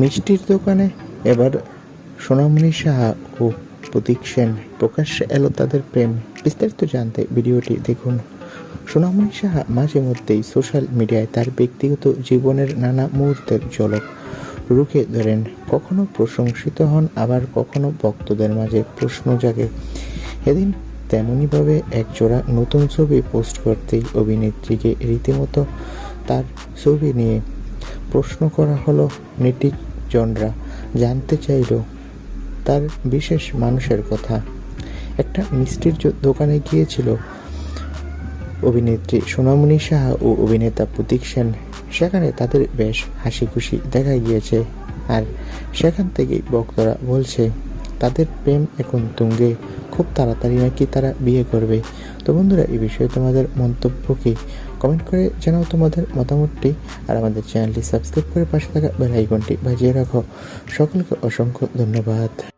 মিষ্টির দোকানে। এবার সোনামণি সাহা ও প্রতীক সেন প্রকাশ্যে এলো তাদের প্রেম। বিস্তারিত জানতে ভিডিওটি দেখুন। সোনামণি সাহা মাঝে মধ্যেই সোশ্যাল মিডিয়ায় তার ব্যক্তিগত জীবনের নানা মুহূর্তের ঝলক রুখে ধরেন। কখনো প্রশংসিত হন, আবার কখনো ভক্তদের মাঝে প্রশ্ন জাগে। এদিন তেমনইভাবে একজোড়া নতুন ছবি পোস্ট করতেই অভিনেত্রীকে রীতিমতো তার ছবি নিয়ে প্রশ্ন করা হলো নেটিজনরা জানতে চাইল তার বিশেষ মানুষের কথা। একটা মিষ্টির দোকানে গিয়েছিল অভিনেত্রী সোনামণি সাহা ও অভিনেতা প্রতীক সেন। সেখানে তাদের বেশ হাসি খুশি দেখা গিয়েছে আর সেখান থেকেই ভক্তরা বলছে, তাদের প্রেম এখন তুঙ্গে। খুব তাড়াতাড়ি নাকি তারা বিয়ে করবে। তো বন্ধুরা, এই বিষয়ে তোমাদের মন্তব্য কী? কমেন্ট করে জানাও তোমাদের মতামতটি আর আমাদের চ্যানেলটি সাবস্ক্রাইব করে পাশে থাকা বেল আইকনটি বাজিয়ে রাখো। সকলকে অসংখ্য ধন্যবাদ।